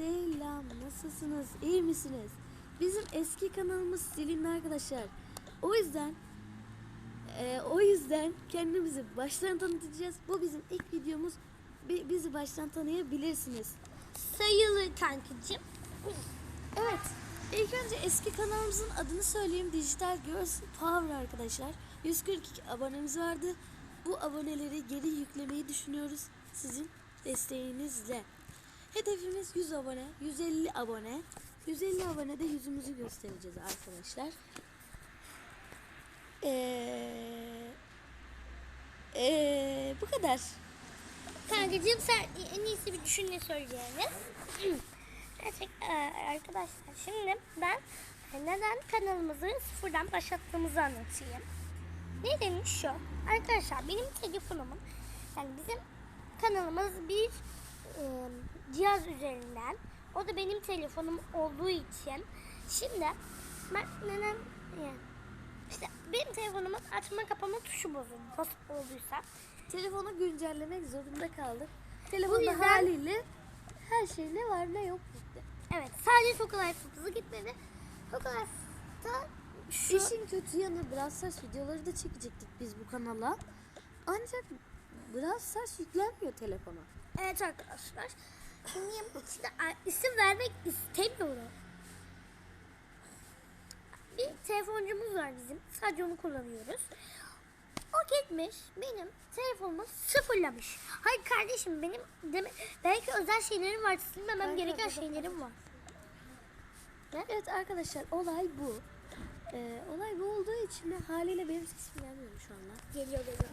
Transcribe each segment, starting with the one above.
selam. Nasılsınız? İyi misiniz? Bizim eski kanalımız silindi arkadaşlar. O yüzden e, o yüzden kendimizi baştan tanıtacağız. Bu bizim ilk videomuz. Bi- bizi baştan tanıyabilirsiniz. Sayılı kankacığım. Evet. İlk önce eski kanalımızın adını söyleyeyim. Dijital Girls Power arkadaşlar. 142 abonemiz vardı. Bu aboneleri geri yüklemeyi düşünüyoruz sizin desteğinizle. Hedefimiz 100 abone, 150 abone. 150 abonede yüzümüzü göstereceğiz arkadaşlar. Ee, ee, bu kadar. Kankacığım sen en iyisi bir düşün ne söyleyeceğini. Gerçek e, arkadaşlar şimdi ben neden kanalımızı sıfırdan başlattığımızı anlatayım. Nedeni şu. Arkadaşlar benim telefonumun yani bizim kanalımız bir e, cihaz üzerinden o da benim telefonum olduğu için şimdi ben yani işte benim telefonumun açma kapama tuşu bozuldu. Nasıl olduysa. Telefonu güncellemek zorunda kaldık. Telefonda yüzden- haliyle her şey ne var ne yok gitti. Evet sadece Tokalar hızlı gitmedi. Tokalar da şu İşin kötü yanı Brawl Stars videoları da çekecektik biz bu kanala. Ancak Brawl Stars yüklenmiyor telefona. Evet arkadaşlar. Şimdi işte isim vermek istemiyorum. Bir telefoncumuz var bizim. Sadece onu kullanıyoruz. O gitmiş benim telefonumu sıfırlamış. Hayır kardeşim benim deme, belki özel şeylerim var. Silmemem Hayır, gereken şeylerim var. Evet arkadaşlar olay bu. Ee, olay bu olduğu için de haliyle benim sesim gelmiyor şu anda. Geliyor geliyor.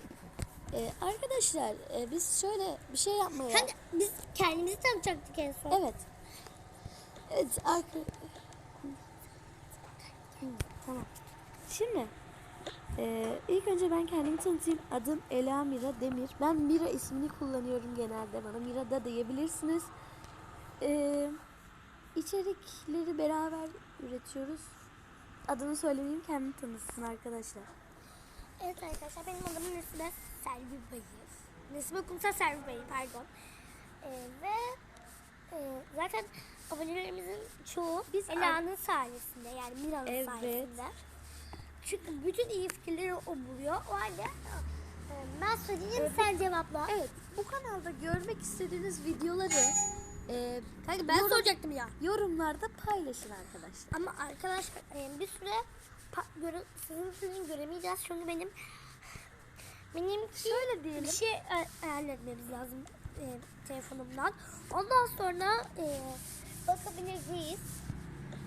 Ee, arkadaşlar e, biz şöyle bir şey yapmaya... Hani biz kendimizi tanıtacaktık en son. Evet. Evet arka... Hı, tamam. Şimdi e, ilk önce ben kendimi tanıtayım. Adım Ela Mira Demir. Ben Mira ismini kullanıyorum genelde. Bana Mira da diyebilirsiniz. E, içerikleri beraber üretiyoruz. Adını söylemeyeyim kendini tanıtsın arkadaşlar. Evet arkadaşlar benim adım Nesibe Selvi Bayır. Nesibe Kumsal Selvi Bayır pardon. Ee, ve e, zaten abonelerimizin çoğu Biz Ela'nın sayesinde yani Mira'nın Evet. sayesinde. Çünkü bütün iyi fikirleri o buluyor. O halde e, ben söyleyeyim Evet. sen cevapla. Evet bu kanalda görmek istediğiniz videoları e, Kanka ben yorum- soracaktım ya. yorumlarda paylaşın arkadaşlar. Ama arkadaşlar e, bir süre pa- göre, sizin sizin göremeyeceğiz çünkü benim benim Şöyle diyelim. bir şey ay- ayarlatmamız lazım e, telefonumdan. Ondan sonra e, bakabileceğiz.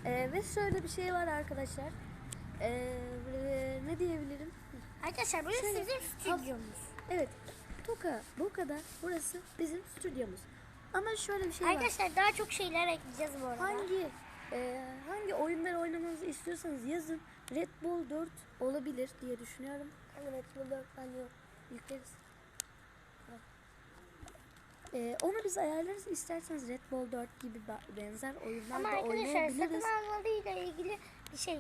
Ee, ve şöyle bir şey var arkadaşlar. Ee, ne diyebilirim? Arkadaşlar burası Şöyle, sizin stüdyomuz. Evet. Toka, Boka'da burası bizim stüdyomuz. Ama şöyle bir şey var. Arkadaşlar daha çok şeyler ekleyeceğiz bu arada. Hangi e, hangi oyunları oynamamızı istiyorsanız yazın. Red Bull 4 olabilir diye düşünüyorum. Evet bu dört tane yok. Yükleriz. Ee, onu biz ayarlarız. İsterseniz Red Bull 4 gibi benzer oyunlar Ama da arkadaşlar oynayabiliriz. satın almalıyla ilgili bir şey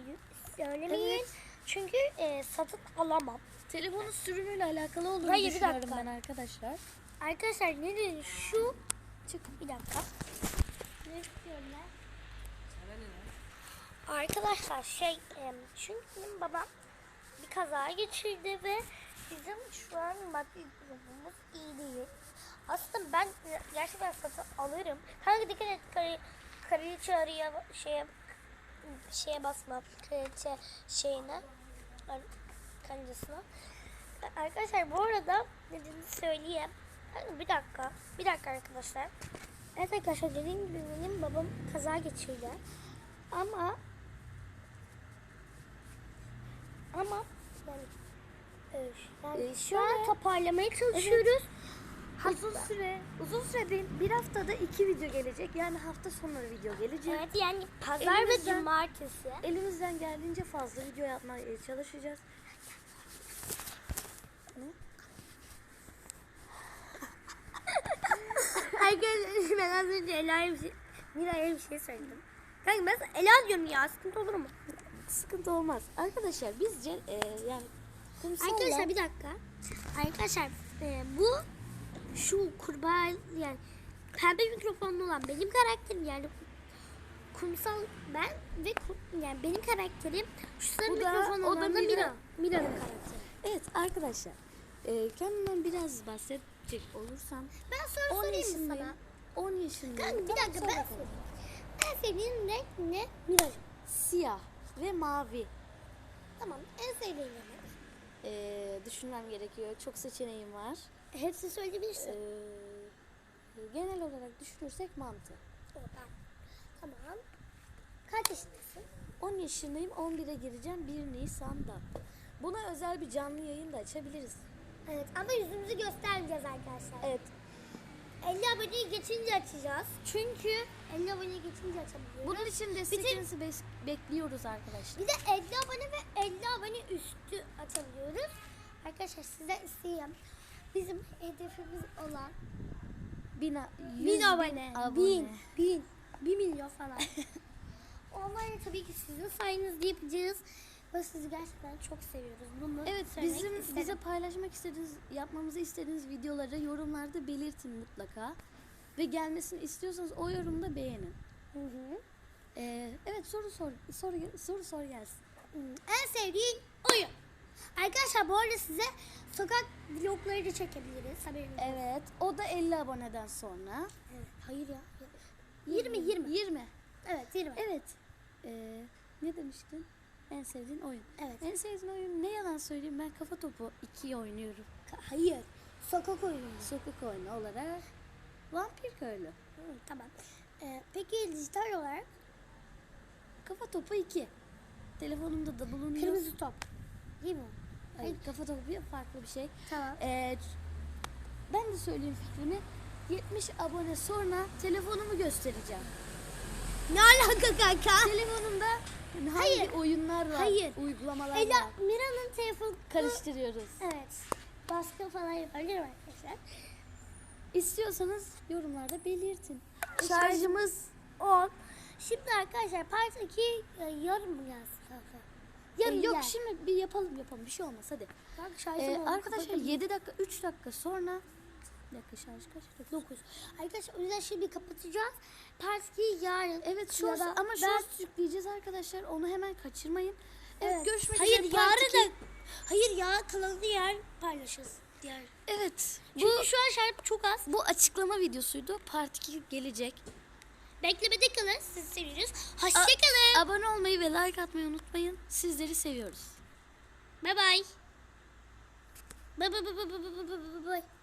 söylemeyin. Evet. Çünkü e, satın alamam. Telefonun sürümüyle alakalı olduğunu Hayır, bir düşünüyorum dakika. ben arkadaşlar. Arkadaşlar ne dedi şu Çık. bir dakika. Ne istiyorum ben? Arkadaşlar şey e, çünkü benim babam bir kaza geçirdi ve bizim şu an maddi durumumuz iyi değil. Aslında ben gerçekten satın alırım. Hangi dikkat et kare, kraliçe araya şeye şeye basma kraliçe şeyine karıncasına. Arkadaşlar bu arada dediğini söyleyeyim. Bir dakika. Bir dakika arkadaşlar. Evet arkadaşlar dediğim gibi benim babam kaza geçirdi. Ama ama e, şu an şöyle- toparlamaya çalışıyoruz. Uzun süre, uzun süre değil, bir haftada iki video gelecek. Yani hafta sonları video gelecek. Evet yani pazar ve cumartesi. Elimizden geldiğince fazla video yapmaya çalışacağız. Arkadaşlar ben az önce Ela'ya bir şey, Mira'ya bir şey söyledim. Kanka ben Ela diyorum ya sıkıntı olur mu? Sıkıntı olmaz. Arkadaşlar bizce e, yani kumsalla Arkadaşlar bir dakika. Arkadaşlar e, bu şu kurbağa yani pembe mikrofonlu olan benim karakterim yani kumsal ben ve kum- yani benim karakterim şu sarı mikrofon olan da Mira. Mira. Mira'nın karakteri. Evet arkadaşlar. E, kendimden biraz bahsedecek olursam Ben soru 10 sorayım mı sana? 10 yaşındayım. Kanka bir dakika ben sorayım. En sevdiğin renk ne? Mira'cığım. Siyah ve mavi. Tamam en sevdiğin renk. E, düşünmem gerekiyor. Çok seçeneğim var. Hepsini söyleyebilirsin. E, genel olarak düşünürsek mantı. Oradan. Tamam. Kaç yaşındasın? 10 yaşındayım. 11'e gireceğim 1 Nisan'da. Buna özel bir canlı yayın da açabiliriz. Evet ama yüzümüzü göstermeyeceğiz arkadaşlar. Evet. 50 aboneyi geçince açacağız. Çünkü 50 aboneyi geçince açabiliyoruz. Bunun için desteklerinizi bes- bekliyoruz arkadaşlar. Bir de 50 abone ve 50 abone üstü açabiliyoruz. Arkadaşlar size isteyeyim. Bizim hedefimiz olan Bin, a- 1000 yüz abone. abone. 1000, 1000, 1 milyon falan. Onları tabii ki sizin sayenizde yapacağız. Ve sizi gerçekten çok seviyoruz. Bunu Evet söylemek bizim istedim. bize paylaşmak istediğiniz, yapmamızı istediğiniz videoları yorumlarda belirtin mutlaka. Ve gelmesini istiyorsanız o yorumda beğenin. Hı hı. Ee, evet soru sor soru soru sor gelsin. En sevdiğin oyun. Arkadaşlar bu arada size sokak vlogları da çekebiliriz. Haberiniz olsun. Evet o da 50 aboneden sonra. Evet. Hayır ya. 20 20. 20. Evet 20. Evet. Ee, ne demiştin? En sevdiğin oyun. Evet. En sevdiğin oyun ne yalan söyleyeyim ben kafa topu 2'yi oynuyorum. Hayır. Sokak oyunu. Sokak oyunu olarak Vampir Köylü. Hı, tamam. Ee, peki dijital olarak Kafa topu 2. Telefonumda da bulunuyor. kırmızı top. Değil mi? Hayır, kafa topu farklı bir şey. Tamam. Ee, ben de söyleyeyim fikrimi. 70 abone sonra telefonumu göstereceğim. Ne alaka kanka? Telefonumda hangi Hayır. oyunlar var, Hayır. uygulamalar Ela var. Mira'nın telefonu Karıştırıyoruz. Evet. Baskı falan yapabilirim arkadaşlar. İstiyorsanız yorumlarda belirtin. Şarj- Şarjımız 10. Şimdi arkadaşlar part 2 e, yarın mı gelsin kanka? ya Yarın yok şimdi bir yapalım yapalım bir şey olmaz hadi. Kanka şarjım Ee, oldu, arkadaşlar kapatalım. 7 dakika 3 dakika sonra bir dakika şarj kaç? 9. Arkadaşlar o yüzden şimdi kapatacağız. Part 2 yarın. Evet shorts da ama ben- shorts yükleyeceğiz arkadaşlar. Onu hemen kaçırmayın. Evet, Evet. görüşmek Hayır üzere. part yarın iki. da hayır ya kanalını yarın paylaşırız diğer. Evet. Çünkü bu, şu an şarkı çok az. Bu açıklama videosuydu. Part 2 gelecek. Beklemede kalın. Sizi seviyoruz. Hoşçakalın. Abone olmayı ve like atmayı unutmayın. Sizleri seviyoruz. Bye bye. Bye bye bye bye bye bye bye.